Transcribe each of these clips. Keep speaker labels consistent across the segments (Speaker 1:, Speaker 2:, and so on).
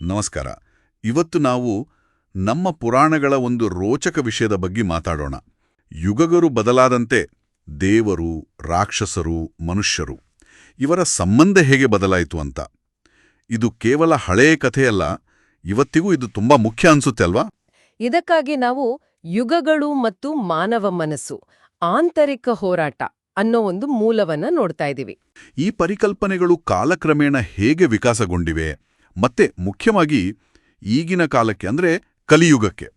Speaker 1: ನಮಸ್ಕಾರ. ಇವತ್ತು ನಾವು ನಮ್ಮ ಪುರಾಣಗಳ ಒಂದು ರೋಚಕ ವಿಷಯದ ಬಗ್ಗೆ ಮಾತಾಡೋಣ. ಯುಗಗರು ಬದಲಾದಂತೆ ದೇವರು ರಾಕ್ಷಸರು ಮನುಷ್ಯರು ಇವರ ಸಂಬಂಧ ಹೇಗೆ ಬದಲಾಯಿತು ಅಂತ. ಇದು ಕೇವಲ ಹಳೆಯ ಕಥೆಯಲ್ಲ ಇವತ್ತಿಗೂ ಇದು ತುಂಬಾ ಮುಖ್ಯ ಅನ್ಸುತ್ತೆ ಅಲ್ವಾ?
Speaker 2: ಇದಕ್ಕಾಗಿ ನಾವು ಯುಗಗಳು ಮತ್ತು ಮಾನವ ಮನಸ್ಸು ಆಂತರಿಕ ಹೋರಾಟ ಅನ್ನೋ ಒಂದು ಮೂಲವನ್ನ ನೋಡ್ತಾ ಇದ್ದೀವಿ
Speaker 1: ಈ ಪರಿಕಲ್ಪನೆಗಳು ಕಾಲಕ್ರಮೇಣ ಹೇಗೆ ವಿಕಾಸಗೊಂಡಿವೆ ಮತ್ತೆ ಮುಖ್ಯವಾಗಿ ಈಗಿನ ಕಾಲಕ್ಕೆ ಅಂದ್ರೆ ಕಲಿಯುಗಕ್ಕೆ.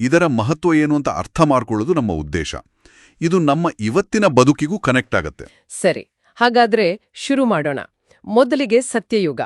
Speaker 1: ಇದರ ಮಹತ್ವ ಏನು ಅಂತ ಅರ್ಥ ಮಾಡ್ಕೊಳ್ಳೋದು ನಮ್ಮ ಉದ್ದೇಶ. ಇದು ನಮ್ಮ ಇವತ್ತಿನ ಬದುಕಿಗೂ ಕನೆಕ್ಟ್ ಆಗತ್ತೆ.
Speaker 2: ಸರಿ ಹಾಗಾದ್ರೆ ಶುರು ಮಾಡೋಣ. ಮೊದಲಿಗೆ ಸತ್ಯಯುಗ.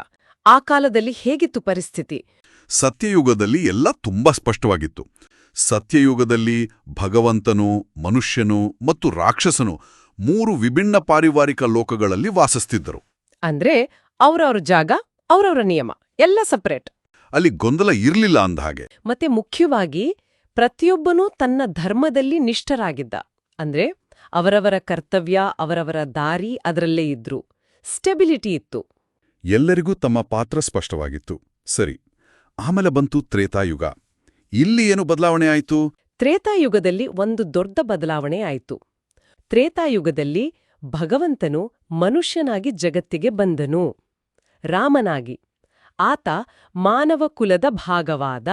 Speaker 2: ಆ ಕಾಲದಲ್ಲಿ ಹೇಗಿತ್ತು ಪರಿಸ್ಥಿತಿ?
Speaker 1: ಸತ್ಯಯುಗದಲ್ಲಿ ಎಲ್ಲ ತುಂಬಾ ಸ್ಪಷ್ಟವಾಗಿತ್ತು. ಸತ್ಯಯುಗದಲ್ಲಿ ಭಗವಂತನು ಮನುಷ್ಯನು ಮತ್ತು ರಾಕ್ಷಸನು ಮೂರು ವಿಭಿನ್ನ ಪಾರಿವಾರಿಕ ಲೋಕಗಳಲ್ಲಿ ವಾಸಿಸ್ತಿದ್ದರು.
Speaker 2: ಅಂದ್ರೆ ಅವರವರ ಜಾಗ ಅವರವರ ನಿಯಮ. ಎಲ್ಲ ಸಪರೇಟ್
Speaker 1: ಅಲ್ಲಿ ಗೊಂದಲ ಇರಲಿಲ್ಲ ಅಂದ ಹಾಗೆ.
Speaker 2: ಮತ್ತೆ ಮುಖ್ಯವಾಗಿ ಪ್ರತಿಯೊಬ್ಬನೂ ತನ್ನ ಧರ್ಮದಲ್ಲಿ ನಿಷ್ಠರಾಗಿದ್ದ. ಅಂದ್ರೆ ಅವರವರ ಕರ್ತವ್ಯ ಅವರವರ ದಾರಿ ಅದರಲ್ಲೇ ಇದ್ರು. ಸ್ಟೆಬಿಲಿಟಿ ಇತ್ತು.
Speaker 1: ಎಲ್ಲರಿಗೂ ತಮ್ಮ ಪಾತ್ರ ಸ್ಪಷ್ಟವಾಗಿತ್ತು. ಸರಿ ಆಮೇಲೆ ಬಂತು ತ್ರೇತಾಯುಗ. ಇಲ್ಲಿ ಏನು ಬದಲಾವಣೆ ಆಯಿತು?
Speaker 2: ತ್ರೇತಾಯುಗದಲ್ಲಿ ಒಂದು ದೊಡ್ಡ ಬದಲಾವಣೆ ಆಯಿತು. ತ್ರೇತಾಯುಗದಲ್ಲಿ ಭಗವಂತನು ಮನುಷ್ಯನಾಗಿ ಜಗತ್ತಿಗೆ ಬಂದನು. ರಾಮನಾಗಿ. ಆತ ಮಾನವ ಕುಲದ ಭಾಗವಾದ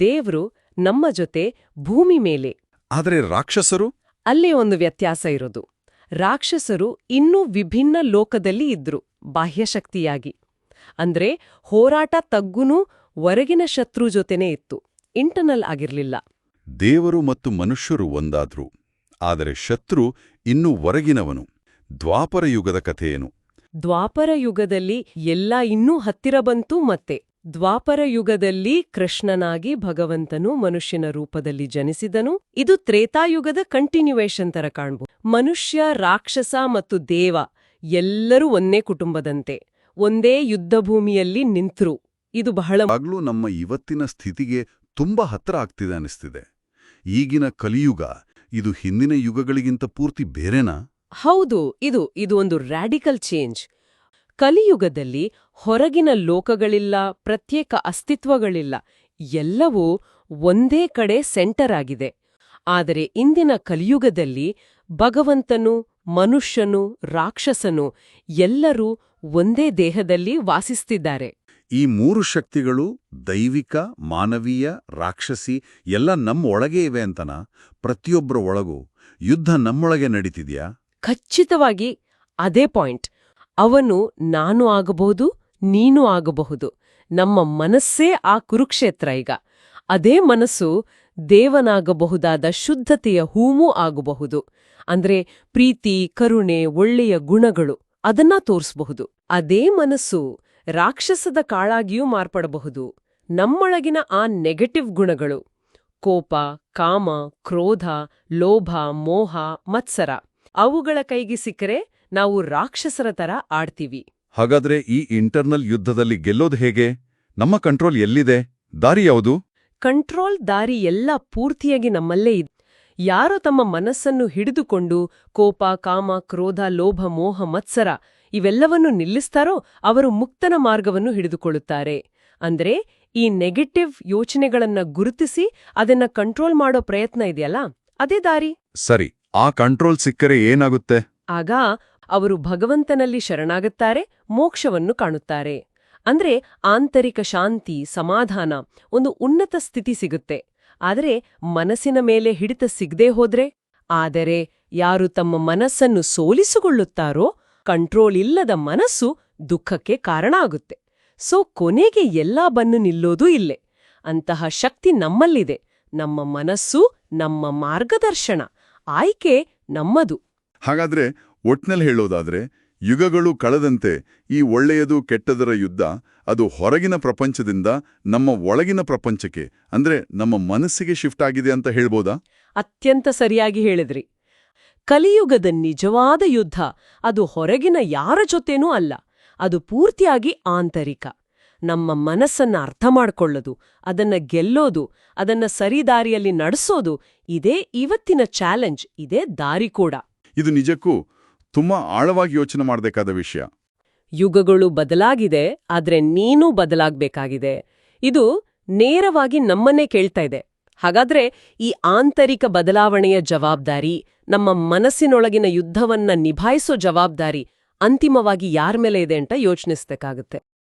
Speaker 2: ದೇವ್ರು ನಮ್ಮ ಜೊತೆ ಭೂಮಿ ಮೇಲೆ.
Speaker 1: ಆದರೆ ರಾಕ್ಷಸರು?
Speaker 2: ಅಲ್ಲೇ ಒಂದು ವ್ಯತ್ಯಾಸ ಇರೋದು. ರಾಕ್ಷಸರು ಇನ್ನೂ ವಿಭಿನ್ನ ಲೋಕದಲ್ಲಿ ಇದ್ರು ಬಾಹ್ಯಶಕ್ತಿಯಾಗಿ ಅಂದ್ರೆ ಹೋರಾಟ ತಗ್ಗುನೂ ಹೊರಗಿನ ಶತ್ರು ಜೊತೆನೇ ಇತ್ತು ಇಂಟರ್ನಲ್ ಆಗಿರ್ಲಿಲ್ಲ.
Speaker 1: ದೇವರು ಮತ್ತು ಮನುಷ್ಯರು ಒಂದಾದ್ರು ಆದರೆ ಶತ್ರು ಇನ್ನೂ ಹೊರಗಿನವನು. ದ್ವಾಪರ ಯುಗದ ಕಥೆಯೇನು?
Speaker 2: ದ್ವಾಪರ ಯುಗದಲ್ಲಿ ಎಲ್ಲ ಇನ್ನೂ ಹತ್ತಿರ ಬಂತು ಮತ್ತೆ. ದ್ವಾಪರ ಯುಗದಲ್ಲಿ ಕೃಷ್ಣನಾಗಿ ಭಗವಂತನು ಮನುಷ್ಯನ ರೂಪದಲ್ಲಿ ಜನಿಸಿದನು. ಇದು ತ್ರೇತಾಯುಗದ ಕಂಟಿನ್ಯೂಯೇಷನ್ ತರ ಕಾಣ್ಬೋದು ಮನುಷ್ಯ, ರಾಕ್ಷಸ ಮತ್ತು ದೇವ ಎಲ್ಲರೂ ಒಂದೇ ಕುಟುಂಬದಂತೆ, ಒಂದೇ ಯುದ್ಧಭೂಮಿಯಲ್ಲಿ ನಿಂತರು. ಇದು ಬಹಳ
Speaker 1: ಆಗ್ಲೂ ನಮ್ಮ ಇವತ್ತಿನ ಸ್ಥಿತಿಗೆ ತುಂಬಾ ಹತ್ರ ಆಗ್ತಿದೆ ಅನಿಸ್ತಿದೆ. ಈಗಿನ ಕಲಿಯುಗ, ಇದು ಹಿಂದಿನ ಯುಗಗಳಿಗಿಂತ ಪೂರ್ತಿ ಬೇರೆನಾ?
Speaker 2: ಹೌದು, ಇದು ಇದು ಒಂದು ರ್ಯಾಡಿಕಲ್ ಚೇಂಜ್ ಕಲಿಯುಗದಲ್ಲಿ ಹೊರಗಿನ ಲೋಕಗಳಿಲ್ಲ, ಪ್ರತ್ಯೇಕ ಅಸ್ತಿತ್ವಗಳಿಲ್ಲ, ಎಲ್ಲವೂ ಒಂದೇ ಕಡೆ ಸೆಂಟರ್ ಆಗಿದೆ. ಆದರೆ ಇಂದಿನ ಕಲಿಯುಗದಲ್ಲಿ ಭಗವಂತನು, ಮನುಷ್ಯನು, ರಾಕ್ಷಸನು ಎಲ್ಲರೂ ಒಂದೇ ದೇಹದಲ್ಲಿ ವಾಸಿಸ್ತಿದ್ದಾರೆ.
Speaker 1: ಈ ಮೂರು ಶಕ್ತಿಗಳು ದೈವಿಕ, ಮಾನವೀಯ, ರಾಕ್ಷಸಿ ಎಲ್ಲ ನಮ್ಮೊಳಗೇ ಇವೆ ಅಂತನಾ? ಪ್ರತಿಯೊಬ್ಬರ ಒಳಗೂ ಯುದ್ಧ ನಮ್ಮೊಳಗೆ ನಡೀತಿದ್ಯಾ?
Speaker 2: ಖಚಿತವಾಗಿ ಅದೇ ಪಾಯಿಂಟ್. ಅವನು ನಾನು ಆಗಬಹುದು, ನೀನು ಆಗಬಹುದು. ನಮ್ಮ ಮನಸ್ಸೇ ಆ ಕುರುಕ್ಷೇತ್ರ ಈಗ. ಅದೇ ಮನಸ್ಸು ದೇವನಾಗಬಹುದಾದ ಶುದ್ಧತೆಯ ಹೂಮೂ ಆಗಬಹುದು. ಅಂದ್ರೆ ಪ್ರೀತಿ, ಕರುಣೆ, ಒಳ್ಳೆಯ ಗುಣಗಳು ಅದನ್ನ ತೋರಿಸಬಹುದು. ಅದೇ ಮನಸ್ಸು ರಾಕ್ಷಸದ ಕಾಳಾಗಿಯೂ ಮಾರ್ಪಡಬಹುದು. ನಮ್ಮೊಳಗಿನ ಆ ನೆಗೆಟಿವ್ ಗುಣಗಳು ಕೋಪ, ಕಾಮ, ಕ್ರೋಧ, ಲೋಭ, ಮೋಹ, ಮತ್ಸರ. ಅವುಗಳ ಕೈಗೆ ಸಿಕ್ಕರೆ ನಾವು ರಾಕ್ಷಸರ ತರ ಆಡ್ತೀವಿ.
Speaker 1: ಹಾಗಾದ್ರೆ ಈ ಇಂಟರ್ನಲ್ ಯುದ್ಧದಲ್ಲಿ ಗೆಲ್ಲೋದು ಹೇಗೆ? ನಮ್ಮ ಕಂಟ್ರೋಲ್ ಎಲ್ಲಿದೆ? ದಾರಿ ಯಾವುದು?
Speaker 2: ಕಂಟ್ರೋಲ್ ದಾರಿ ಎಲ್ಲ ಪೂರ್ತಿಯಾಗಿ ನಮ್ಮಲ್ಲೇ ಇದೆ. ಯಾರೋ ತಮ್ಮ ಮನಸ್ಸನ್ನು ಹಿಡಿದುಕೊಂಡು ಕೋಪ ಕಾಮ ಕ್ರೋಧ ಲೋಭ ಮೋಹ ಮತ್ಸರ ಇವೆಲ್ಲವನ್ನು ನಿಲ್ಲಿಸ್ತಾರೋ ಅವರು ಮುಕ್ತನ ಮಾರ್ಗವನ್ನು ಹಿಡಿದುಕೊಳ್ಳುತ್ತಾರೆ. ಅಂದ್ರೆ ಈ ನೆಗೆಟಿವ್ ಯೋಚನೆಗಳನ್ನ ಗುರುತಿಸಿ ಅದನ್ನ ಕಂಟ್ರೋಲ್ ಮಾಡೋ ಪ್ರಯತ್ನ ಇದೆಯಲ್ಲ? ಅದೇ ದಾರಿ.
Speaker 1: ಸರಿ. ಆ ಕಂಟ್ರೋಲ್ ಸಿಕ್ಕರೆ ಏನಾಗುತ್ತೆ?
Speaker 2: ಆಗ ಅವರು ಭಗವಂತನಲ್ಲಿ ಶರಣಾಗುತ್ತಾರೆ, ಮೋಕ್ಷವನ್ನು ಕಾಣುತ್ತಾರೆ. ಅಂದ್ರೆ ಆಂತರಿಕ ಶಾಂತಿ, ಸಮಾಧಾನ, ಒಂದು ಉನ್ನತ ಸ್ಥಿತಿ ಸಿಗುತ್ತೆ. ಆದರೆ ಮನಸ್ಸಿನ ಮೇಲೆ ಹಿಡಿತ ಸಿಗದೆ ಹೋದ್ರೆ? ಆದರೆ ಯಾರು ತಮ್ಮ ಮನಸ್ಸನ್ನು ಸೋಲಿಸಿಕೊಳ್ಳುತ್ತಾರೋ, ಕಂಟ್ರೋಲ್ ಇಲ್ಲದ ಮನಸ್ಸು ದುಃಖಕ್ಕೆ ಕಾರಣ ಆಗುತ್ತೆ. ಸೊ ಕೊನೆಗೆ ಎಲ್ಲಾ ಬನ್ನು ನಿಲ್ಲೋದೂ ಇಲ್ಲೇ. ಅಂತಹ ಶಕ್ತಿ ನಮ್ಮಲ್ಲಿದೆ. ನಮ್ಮ ಮನಸ್ಸು ನಮ್ಮ ಮಾರ್ಗದರ್ಶನ. ಆಯ್ಕೆ ನಮ್ಮದು.
Speaker 1: ಹಾಗಾದ್ರೆ ಒಟ್ನಲ್ಲಿ ಹೇಳೋದಾದ್ರೆ ಯುಗಗಳು ಕಳೆದಂತೆ ಈ ಒಳ್ಳೆಯದು ಕೆಟ್ಟದರ ಯುದ್ಧ ಅದು ಹೊರಗಿನ ಪ್ರಪಂಚದಿಂದ ನಮ್ಮ ಒಳಗಿನ ಪ್ರಪಂಚಕ್ಕೆ ಅಂದ್ರೆ ನಮ್ಮ ಮನಸ್ಸಿಗೆ ಶಿಫ್ಟ್ ಆಗಿದೆ ಅಂತ ಹೇಳ್ಬೋದಾ?
Speaker 2: ಅತ್ಯಂತ ಸರಿಯಾಗಿ ಹೇಳಿದ್ರಿ. ಕಲಿಯುಗದ ನಿಜವಾದ ಯುದ್ಧ ಅದು ಹೊರಗಿನ ಯಾರ ಜೊತೆನೂ ಅಲ್ಲ ಅದು ಪೂರ್ತಿಯಾಗಿ ಆಂತರಿಕ. ನಮ್ಮ ಮನಸ್ಸನ್ನ ಅರ್ಥ ಮಾಡ್ಕೊಳ್ಳೋದು ಅದನ್ನ ಗೆಲ್ಲೋದು ಅದನ್ನ ಸರಿದಾರಿಯಲ್ಲಿ ನಡೆಸೋದು ಇದೇ ಇವತ್ತಿನ ಚಾಲೆಂಜ್ ಇದೇ ದಾರಿ ಕೂಡ.
Speaker 1: ಇದು ನಿಜಕ್ಕೂ ತುಂಬಾ ಆಳವಾಗಿ ಯೋಚನೆ ಮಾಡಬೇಕಾದ ವಿಷಯ.
Speaker 2: ಯುಗಗಳು ಬದಲಾಗಿದೆ ಆದ್ರೆ ನೀನೂ ಬದಲಾಗಬೇಕಾಗಿದೆ. ಇದು ನೇರವಾಗಿ ನಮ್ಮನ್ನೇ ಕೇಳ್ತಾ ಇದೆ. ಹಾಗಾದ್ರೆ ಈ ಆಂತರಿಕ ಬದಲಾವಣೆಯ ಜವಾಬ್ದಾರಿ ನಮ್ಮ ಮನಸ್ಸಿನೊಳಗಿನ ಯುದ್ಧವನ್ನ ನಿಭಾಯಿಸೋ ಜವಾಬ್ದಾರಿ ಅಂತಿಮವಾಗಿ ಯಾರ ಮೇಲೆ ಇದೆ ಅಂತ ಯೋಚನಿಸ್ಬೇಕಾಗತ್ತೆ.